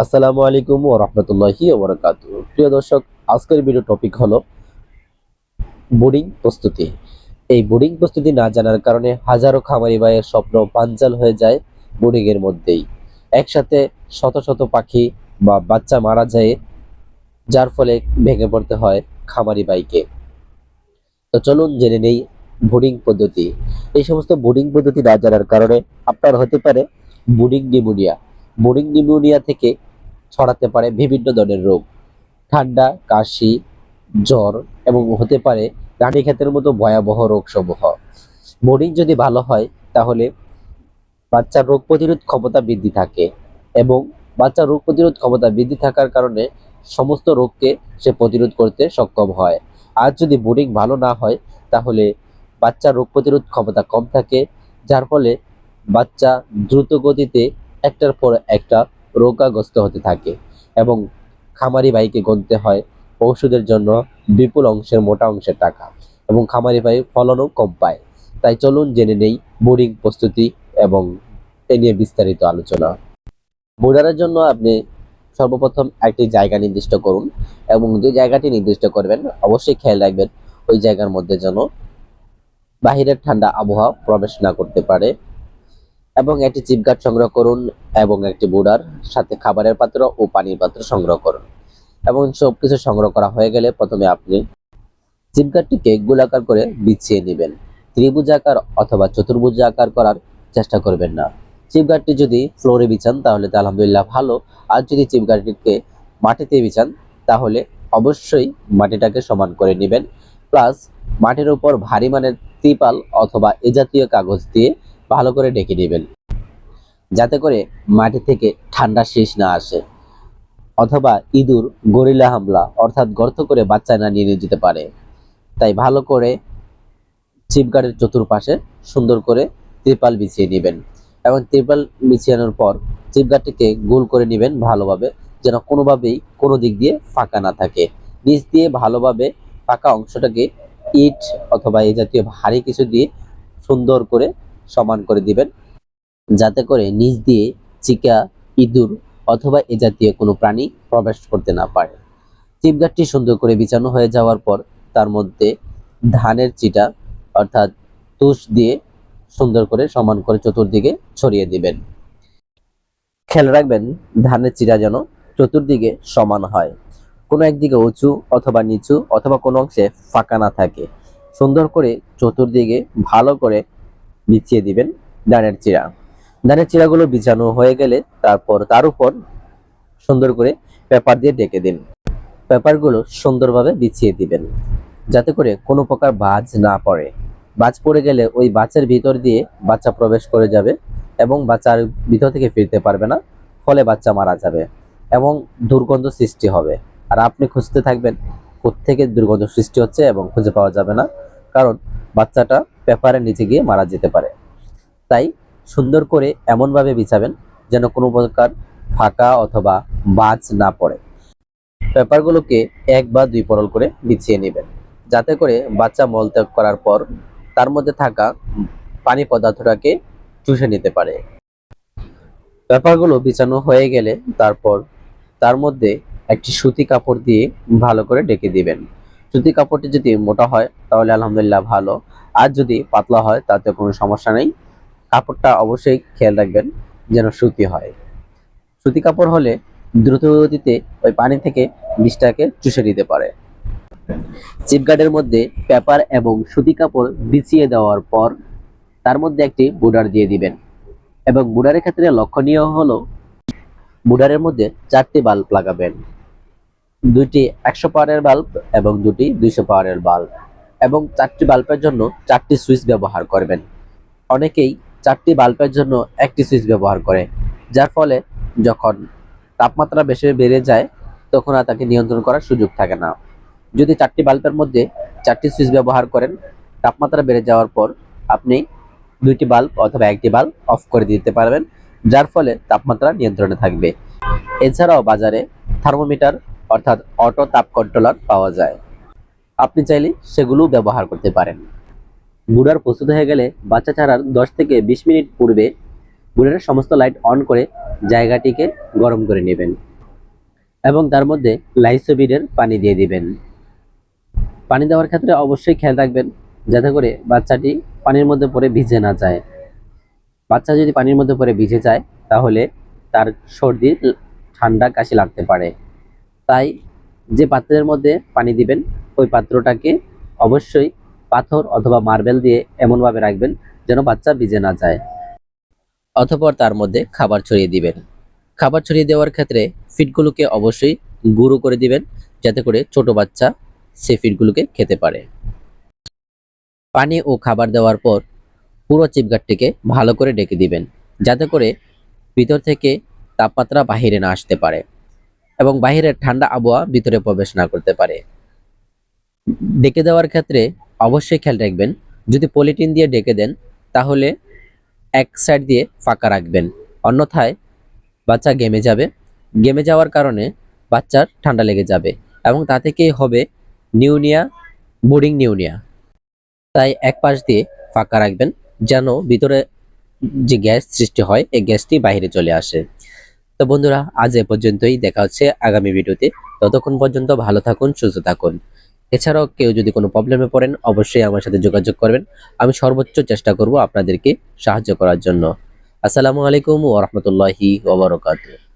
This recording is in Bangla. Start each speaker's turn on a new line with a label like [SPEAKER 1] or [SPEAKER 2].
[SPEAKER 1] আসসালামু আলাইকুম ও রহমতুল্লাহি ওবরাকাত প্রিয় দর্শক, আজকের ভিডিও টপিক হলো বোর্ডিং প্রস্তুতি। এই বোর্ডিং প্রস্তুতি না জানার কারণে হাজারো খামারি ভাইয়ের স্বপ্ন পাঞ্চাল হয়ে যায় বোর্ডিং এর মধ্যেই। একসাথে শত শত পাখি বা বাচ্চা মারা যায়, যার ফলে ভেঙে পড়তে হয় খামারি ভাইকে। তো চলুন জেনে নেই বোর্ডিং পদ্ধতি। এই সমস্ত বোর্ডিং পদ্ধতি না জানার কারণে আপনার হতে পারে বোর্ডিং নিউমোনিয়া বোর্ডিং নিউমোনিয়া থেকে ছড়াতে পারে বিভিন্ন ধরনের রোগ। ঠান্ডা, কাশি, জ্বর এবং হতে পারে রানীক্ষেতের মতো ভয়াবহ রোগ সমূহ বোর্ডিং যদি ভালো হয়, তাহলে বাচ্চার রোগ প্রতিরোধ ক্ষমতা বৃদ্ধি থাকে এবং বাচ্চার রোগ প্রতিরোধ ক্ষমতা বৃদ্ধি থাকার কারণে সমস্ত রোগকে সে প্রতিরোধ করতে সক্ষম হয়। আর যদি বোর্ডিং ভালো না হয়, তাহলে বাচ্চার রোগ প্রতিরোধ ক্ষমতা কম থাকে, যার ফলে বাচ্চা দ্রুত গতিতে একটার পর একটা রোগাগ্রস্ত হতে থাকে এবং খামারি ভাইকে গুনতে হয় ওষুধের জন্য বিপুল অংশের মোটা অংশের টাকা এবং খামারি ভাই ফলনও কম পায়। তাই চলুন জেনে নেই বোর্ডিং প্রস্তুতি এবং এ নিয়ে বিস্তারিত আলোচনা। বোর্ডারের জন্য আপনি সর্বপ্রথম একটি জায়গা নির্দিষ্ট করুন এবং যে জায়গাটি নির্দিষ্ট করবেন অবশ্যই খেয়াল রাখবেন ওই জায়গার মধ্যে যেন বাহিরের ঠান্ডা আবহাওয়া প্রবেশ না করতে পারে। এবং একটি চিপগার্ড সংগ্রহ করুন এবং একটি বুডার, সাথে খাবারের পাত্র ও পানির পাত্র সংগ্রহ করুন। এবং সব কিছু সংগ্রহ করা হয়ে গেলে প্রথমে আপনি চিপগার্ডটিকে গোলাকার করে বিছিয়ে নেবেন। ত্রিভুজাকার অথবা চতুর্ভুজাকার করার চেষ্টা করবেন না। চিপগার্ডটি যদি ফ্লোরে বিছান, তাহলে আলহামদুলিল্লাহ ভালো। আর যদি চিপগার্ডটিকে মাটিতে বিছান, তাহলে অবশ্যই মাটিটাকে সমান করে নেবেন। প্লাস মাটির উপর ভারী মানের ত্রিপাল অথবা এ জাতীয় কাগজ দিয়ে ভালো করে ঢেকে নেবেন। যাতে করে মাটি থেকে ঠান্ডা শেষ না আসে। অথবা ইঁদুর, গরিলা হামলা অর্থাৎ গর্ত করে বাচ্চা না নিয়ে যেতে পারে। তাই ভালো করে চিপগার্ডের চতুর্পাশে সুন্দর করে ত্রিপাল বিছিয়ে নেবেন এবং ত্রিপাল বিছিয়ানোর পর চিপগার্ডটিকে গোল করে নেবেন ভালোভাবে যেন কোনোভাবেই কোনো দিক দিয়ে ফাঁকা না থাকে। নিচ দিয়ে ভালোভাবে ফাঁকা অংশটাকে ইট অথবা এই জাতীয় ভারী কিছু দিয়ে সুন্দর করে সমান করে দিবেন। যাতে করে নিচ দিয়ে চিকা, ইঁদুর অথবা এ জাতীয় কোনো প্রাণী প্রবেশ করতে না পারে। চিপগাটটি সুন্দর করে বিছানো হয়ে যাওয়ার পর তার মধ্যে ধানের চিটা অর্থাৎ তুষ দিয়ে সুন্দর করে সমান করে চতুর্দিকে ছড়িয়ে দিবেন। খেয়াল রাখবেন, ধানের চিটা যেন চতুর্দিকে সমান হয়। কোনো একদিকে উঁচু অথবা নিচু অথবা কোনো অংশে ফাঁকা না থাকে। সুন্দর করে চতুর্দিকে ভালো করে বিছিয়ে দিবেন ধানের চিরা। ধানের চিরাগুলো বিছানো হয়ে গেলে তারপর তার উপর সুন্দর করে পেপার দিয়ে ডেকে দিন। পেপারগুলো সুন্দরভাবে বিছিয়ে দিবেন, যাতে করে কোনো প্রকার বাজ না পড়ে। বাজ পড়ে গেলে ওই বাচ্চার ভিতর দিয়ে বাচ্চা প্রবেশ করে যাবে এবং বাচ্চার ভিতর থেকে ফিরতে পারবে না, ফলে বাচ্চা মারা যাবে এবং দুর্গন্ধ সৃষ্টি হবে। আর আপনি খুঁজতে থাকবেন কোত্থেকে দুর্গন্ধ সৃষ্টি হচ্ছে এবং খুঁজে পাওয়া যাবে না, কারণ বাচ্চাটা পেপারের নিচে গিয়ে মারা যেতে পারে। তাই সুন্দর করে এমনভাবে বিছাবেন যেন কোনো প্রকার ফাঁকা অথবা বাজ না পড়ে। পেপারগুলোকে এক বা দুই পরল করে বিছিয়ে নেবেন, যাতে করে বাচ্চা মলত্যাগ করার পর তার মধ্যে থাকা পানি পদার্থটাকে চুষে নিতে পারে। পেপারগুলো বিছানো হয়ে গেলে তারপর তার মধ্যে একটি সুতি কাপড় দিয়ে ভালো করে ডেকে দিবেন। সুতি কাপড়টি যদি মোটা হয়, তাহলে আলহামদুলিল্লাহ ভালো। আর যদি পাতলা হয়, তাতে কোনো সমস্যা নেই। কাপড়টা অবশ্যই খেয়াল রাখবেন যেন সুতি হয়। সুতি কাপড় হলে দ্রুত গতিতে ওই পানি থেকে বিষটাকে চুষে নিতে পারে। চিপগার্ডের মধ্যে পেপার এবং সুতি কাপড় বিছিয়ে দেওয়ার পর তার মধ্যে একটি বুডার দিয়ে দিবেন। এবং বুডারের ক্ষেত্রে লক্ষণীয় হলো বুডারের মধ্যে চারটি বাল্ব লাগাবেন। দুইটি একশো পাওয়ারের বাল্ব এবং দুটি দুইশো পাওয়ারের বাল্ব। এবং চারটি বাল্বের জন্য চারটি সুইচ ব্যবহার করবেন। অনেকেই চারটি বাল্বের জন্য একটি সুইচ ব্যবহার করে, যার ফলে যখন তাপমাত্রা বেশি বেড়ে যায়, তখন আর তাকে নিয়ন্ত্রণ করার সুযোগ থাকে না। যদি চারটি বাল্বের মধ্যে চারটি সুইচ ব্যবহার করেন, তাপমাত্রা বেড়ে যাওয়ার পর আপনি দুইটি বাল্ব অথবা একটি বাল্ব অফ করে দিতে পারবেন, যার ফলে তাপমাত্রা নিয়ন্ত্রণে থাকবে। এছাড়াও বাজারে থার্মোমিটার অর্থাৎ অটো তাপ কন্ট্রোলার পাওয়া যায়। আপনি চাইলে সেগুলো ব্যবহার করতে পারেন। বুড়ার প্রস্তুত হয়ে গেলে বাচ্চা ছাড়ার দশ থেকে বিশ মিনিট পূর্বে বুড়ারের সমস্ত লাইট অন করে জায়গাটিকে গরম করে নেবেন এবং তার মধ্যে লাইসোবিডের পানি দিয়ে দিবেন। পানি দেওয়ার ক্ষেত্রে অবশ্যই খেয়াল রাখবেন যাতে করে বাচ্চাটি পানির মধ্যে পড়ে ভিজে না যায়। বাচ্চা যদি পানির মধ্যে পড়ে ভিজে যায়, তাহলে তার সর্দি ঠান্ডা কাশি লাগতে পারে। তাই যে পাত্রের মধ্যে পানি দিবেন ওই পাত্রটাকে অবশ্যই পাথর অথবা মার্বেল দিয়ে এমনভাবে রাখবেন যেন বাচ্চা ভিজে না যায়। অতঃপর তার মধ্যে খাবার ছড়িয়ে দিবেন। খাবার ছড়িয়ে দেওয়ার ক্ষেত্রে ফিটগুলোকে অবশ্যই গুঁড়ো করে দিবেন যাতে করে ছোট বাচ্চা সে ফিটগুলোকে খেতে পারে। পানি ও খাবার দেওয়ার পর পুরো চিপগাটটিকে ভালো করে ডেকে দিবেন যাতে করে ভিতর থেকে তাপমাত্রা বাহিরে না আসতে পারে এবং বাহিরের ঠান্ডা আবহাওয়া ভিতরে প্রবেশ না করতে পারে। ডেকে দেওয়ার ক্ষেত্রে অবশ্যই খেয়াল রাখবেন। যদি পলিটিন দিয়ে ডেকে দেন, তাহলে এক সাইড দিয়ে ফাঁকা রাখবেন। অন্যথায় বাচ্চা গেমে যাবে। গেমে যাওয়ার কারণে বাচ্চার ঠান্ডা লেগে যাবে এবং তা থেকেই হবে নিউনিয়া, বোর্ডিং নিউনিয়া। তাই এক পাশ দিয়ে ফাঁকা রাখবেন যেন ভিতরে যে গ্যাস সৃষ্টি হয়, এই গ্যাসটি বাইরে চলে আসে। তো বন্ধুরা, আজ এ পর্যন্তই। দেখা হচ্ছে আগামী ভিডিওতে। ততক্ষণ পর্যন্ত ভালো থাকুন, সুস্থ থাকুন। এছাড়াও কেউ যদি কোনো প্রবলেমে পড়েন, অবশ্যই আমার সাথে যোগাযোগ করবেন। আমি সর্বোচ্চ চেষ্টা করব আপনাদেরকে সাহায্য করার জন্য। আসসালামু আলাইকুম ওরহমতুল্লাহি ওবরকাতু